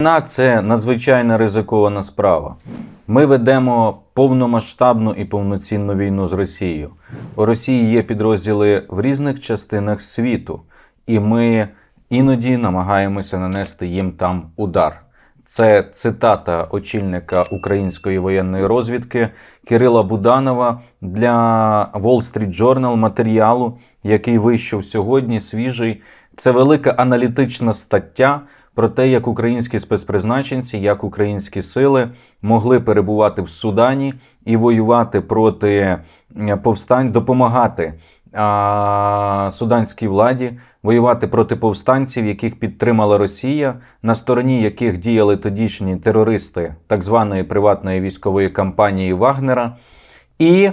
Війна це надзвичайно ризикована справа. Ми ведемо повномасштабну і повноцінну війну з Росією. У Росії є підрозділи в різних частинах світу, і ми іноді намагаємося нанести їм там удар. Це цитата очільника української воєнної розвідки Кирила Буданова для Wall Street Journal матеріалу, який вийшов сьогодні, свіжий. Це велика аналітична стаття про те, як українські спецпризначенці, як українські сили могли перебувати в Судані і воювати проти повстань, допомагати а, суданській владі, воювати проти повстанців, яких підтримала Росія, на стороні яких діяли тодішні терористи так званої приватної військової кампанії Вагнера, і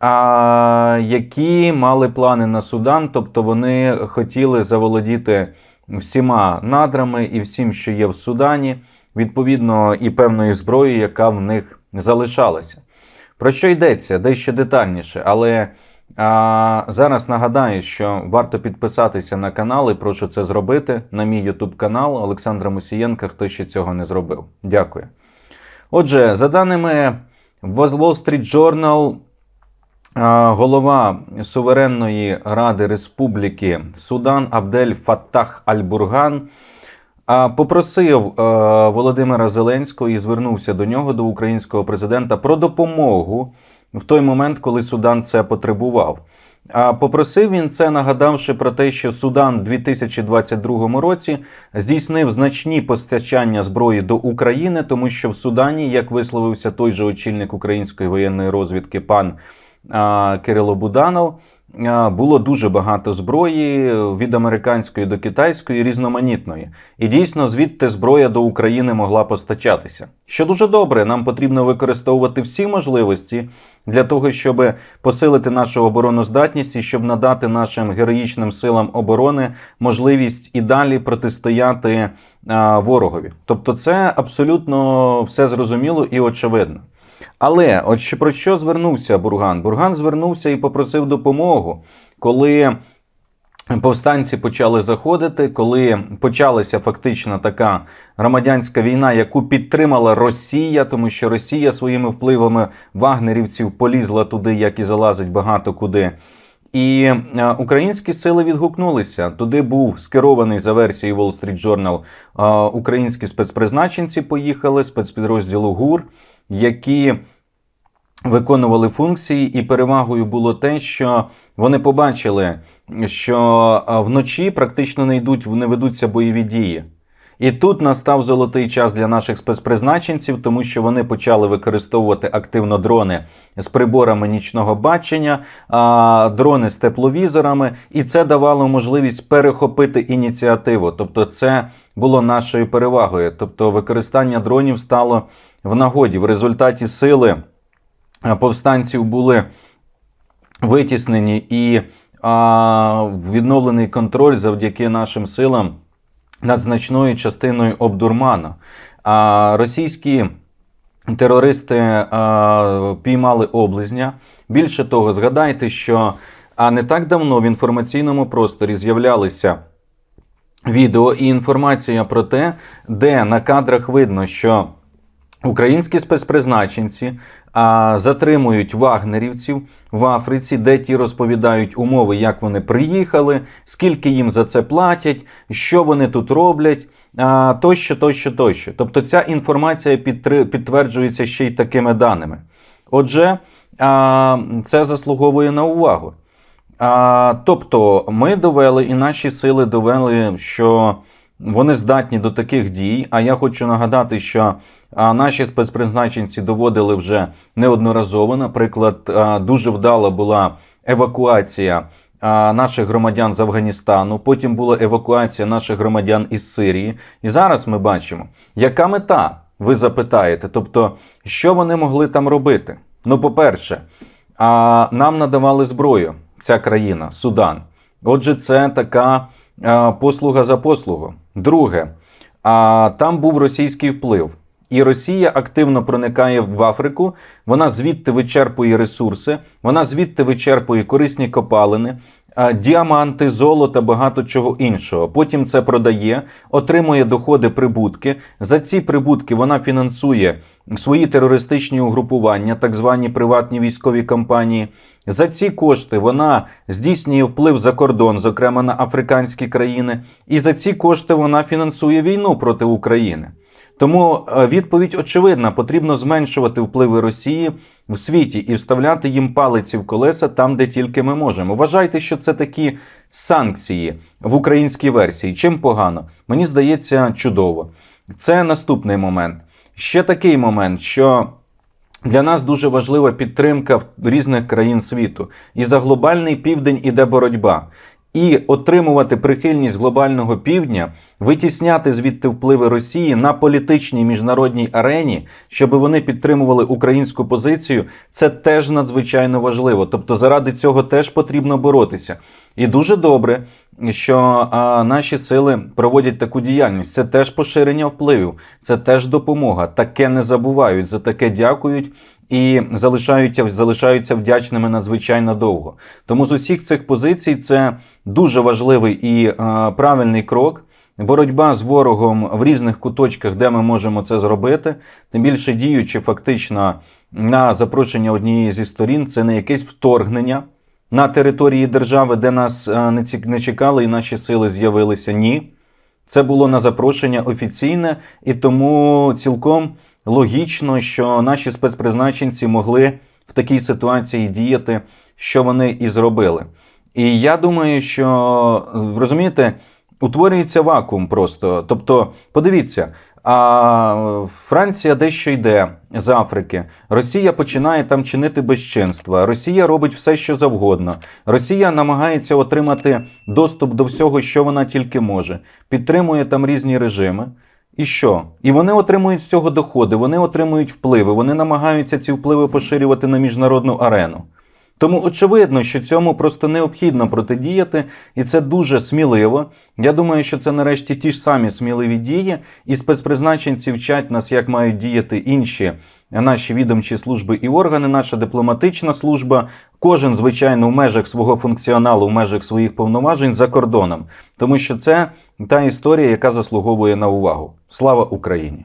а, які мали плани на Судан, тобто вони хотіли заволодіти всіма надрами і всім, що є в Судані, відповідно і певною зброєю, яка в них залишалася. Про що йдеться дещо детальніше, але а, зараз нагадаю, що варто підписатися на канал і прошу це зробити на мій YouTube канал Олександра Мусієнка, хто ще цього не зробив. Дякую. Отже, за даними Wall Street Journal, голова Суверенної Ради Республіки Судан Абдель Фаттах Аль-Бурган попросив е, Володимира Зеленського і звернувся до нього, до українського президента, про допомогу в той момент, коли Судан це потребував. А попросив він це, нагадавши про те, що Судан у 2022 році здійснив значні постачання зброї до України, тому що в Судані, як висловився той же очільник української воєнної розвідки, пан Кирило Буданов, було дуже багато зброї від американської до китайської різноманітної. І дійсно звідти зброя до України могла постачатися. Що дуже добре, нам потрібно використовувати всі можливості для того, щоб посилити нашу обороноздатність і щоб надати нашим героїчним силам оборони можливість і далі протистояти а, ворогові. Тобто, це абсолютно все зрозуміло і очевидно. Але от про що звернувся Бурган? Бурган звернувся і попросив допомогу, коли повстанці почали заходити, коли почалася фактично така громадянська війна, яку підтримала Росія, тому що Росія своїми впливами вагнерівців полізла туди, як і залазить багато куди. І е, українські сили відгукнулися. Туди був скерований за версією Wall Street Journal е, українські спецпризначенці поїхали спецпідрозділу ГУР, які виконували функції, і перевагою було те, що вони побачили, що вночі практично не йдуть, не ведуться бойові дії. І тут настав золотий час для наших спецпризначенців, тому що вони почали використовувати активно дрони з приборами нічного бачення, дрони з тепловізорами, і це давало можливість перехопити ініціативу. Тобто, це було нашою перевагою. Тобто, використання дронів стало в нагоді. В результаті сили повстанців були витіснені і а, відновлений контроль завдяки нашим силам над значною частиною обдурмана. А російські терористи а, піймали облизня. Більше того, згадайте, що а не так давно в інформаційному просторі з'являлися відео і інформація про те, де на кадрах видно, що Українські спецпризначенці а, затримують вагнерівців в Африці, де ті розповідають умови, як вони приїхали, скільки їм за це платять, що вони тут роблять, тощо, тощо, тощо. Тобто ця інформація підтверджується ще й такими даними. Отже, це заслуговує на увагу. А, тобто, ми довели і наші сили довели, що вони здатні до таких дій. А я хочу нагадати, що наші спецпризначенці доводили вже неодноразово. Наприклад, дуже вдала була евакуація наших громадян з Афганістану. Потім була евакуація наших громадян із Сирії. І зараз ми бачимо, яка мета, ви запитаєте. Тобто, що вони могли там робити? Ну, по-перше, нам надавали зброю ця країна, Судан. Отже, це така а, послуга за послугу. Друге, а, там був російський вплив. І Росія активно проникає в Африку, вона звідти вичерпує ресурси, вона звідти вичерпує корисні копалини, е, діаманти, золото, багато чого іншого. Потім це продає, отримує доходи, прибутки. За ці прибутки вона фінансує свої терористичні угрупування, так звані приватні військові компанії. За ці кошти вона здійснює вплив за кордон, зокрема на африканські країни, і за ці кошти вона фінансує війну проти України. Тому е, відповідь очевидна: потрібно зменшувати впливи Росії в світі і вставляти їм палиці в колеса там, де тільки ми можемо. Вважайте, що це такі санкції в українській версії. Чим погано? Мені здається, чудово. Це наступний момент. Ще такий момент, що для нас дуже важлива підтримка в різних країн світу. І за глобальний південь іде боротьба. І отримувати прихильність глобального півдня, витісняти звідти впливи Росії на політичній міжнародній арені, щоб вони підтримували українську позицію, це теж надзвичайно важливо. Тобто, заради цього теж потрібно боротися. І дуже добре, що а, наші сили проводять таку діяльність. Це теж поширення впливів, це теж допомога. Таке не забувають, за таке дякують і залишаються, залишаються вдячними надзвичайно довго. Тому з усіх цих позицій це дуже важливий і а, правильний крок. Боротьба з ворогом в різних куточках, де ми можемо це зробити, тим більше діючи фактично на запрошення однієї зі сторін, це не якесь вторгнення на території держави, де нас е, не чекали і наші сили з'явилися. Ні. Це було на запрошення офіційне, і тому цілком логічно, що наші спецпризначенці могли в такій ситуації діяти, що вони і зробили. І я думаю, що розумієте, утворюється вакуум просто. Тобто, подивіться, а Франція дещо йде з Африки. Росія починає там чинити безчинства. Росія робить все, що завгодно. Росія намагається отримати доступ до всього, що вона тільки може, підтримує там різні режими. І що? І вони отримують з цього доходи, вони отримують впливи, вони намагаються ці впливи поширювати на міжнародну арену. Тому очевидно, що цьому просто необхідно протидіяти, і це дуже сміливо. Я думаю, що це нарешті ті ж самі сміливі дії, і спецпризначенці вчать нас, як мають діяти інші наші відомчі служби і органи, наша дипломатична служба. Кожен, звичайно, в межах свого функціоналу, в межах своїх повноважень за кордоном, тому що це та історія, яка заслуговує на увагу. Слава Україні!